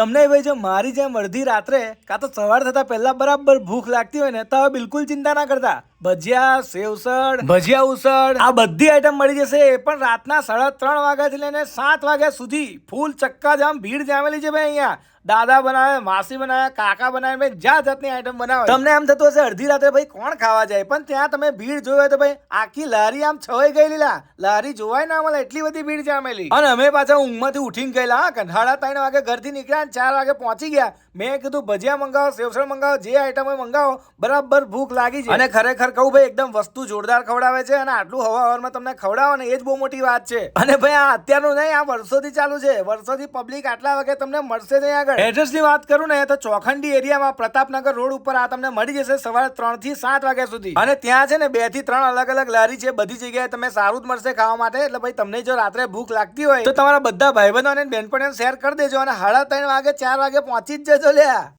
તમને ભાઈ જો મારી જેમ અડધી રાત્રે કાં તો સવાર થતા પહેલા બરાબર ભૂખ લાગતી હોય ને તો હવે બિલકુલ ચિંતા ના કરતા. ભજીયા સેવસળ ભજીયા ઉસળ આ બધી આઈટમ મળી જશે. એ પણ રાતના સાડા ત્રણ વાગ્યાથી લઈને સાત વાગ્યા સુધી. ફૂલ ચક્કાજામ ભીડ જામેલી છે ભાઈ અહીંયા. દાદા બનાવે માસી બનાવે કાકા બનાવે ભાઈ જ્યાં જાતની આઈટમ બનાવે. તમને એમ થતું હશે અડધી રાત્રે ભાઈ કોણ ખાવા જાય? પણ ત્યાં તમે ભીડ જોયો તો ભાઈ આખી લારી આમ છવાઈ ગયેલી લા. લારી જોવાય ના મળે એટલી બધી ભીડ જામેલી. અને અમે પાછા ઊંઘમાંથી ઉઠીને ગયેલા હા કંઠાળા ત્રણ વાગે ઘરથી નીકળ્યા અને ચાર વાગે પહોંચી ગયા. મેં કીધું ભજીયા મંગાવો સેવસળ મંગાવો જે આઈટમ હોય મંગાવો. બરાબર ભૂખ લાગી છે અને ખરેખર કહું ભાઈ એકદમ વસ્તુ જોરદાર ખવડાવે છે અને આટલું હવા હવારમાં તમને ખવડાવો ને એ જ બહુ મોટી વાત છે. અને ભાઈ આ અત્યારનું નહીં આ વર્ષોથી ચાલુ છે. વર્ષોથી પબ્લિક આટલા વાગે તમને મળશે નહીં આગળ. એડ્રેસની વાત કરું ને, તો ચોખંડી એરિયામાં પ્રતાપનગર રોડ ઉપર આ તમને મળી જશે સવારે ત્રણથી સાત વાગ્યા સુધી. અને ત્યાં છે ને બેથી ત્રણ અલગ અલગ લારી છે, બધી જગ્યાએ તમે સારું જ મળશે ખાવા માટે. એટલે ભાઈ, તમને જો રાત્રે ભૂખ લાગતી હોય, તો તમારા બધા ભાઈબંધો અને બહેનપણીઓને શેર કરી દેજો અને સાડા ત્રણ વાગે, ચાર વાગે પહોંચી જ જજો લ્યા.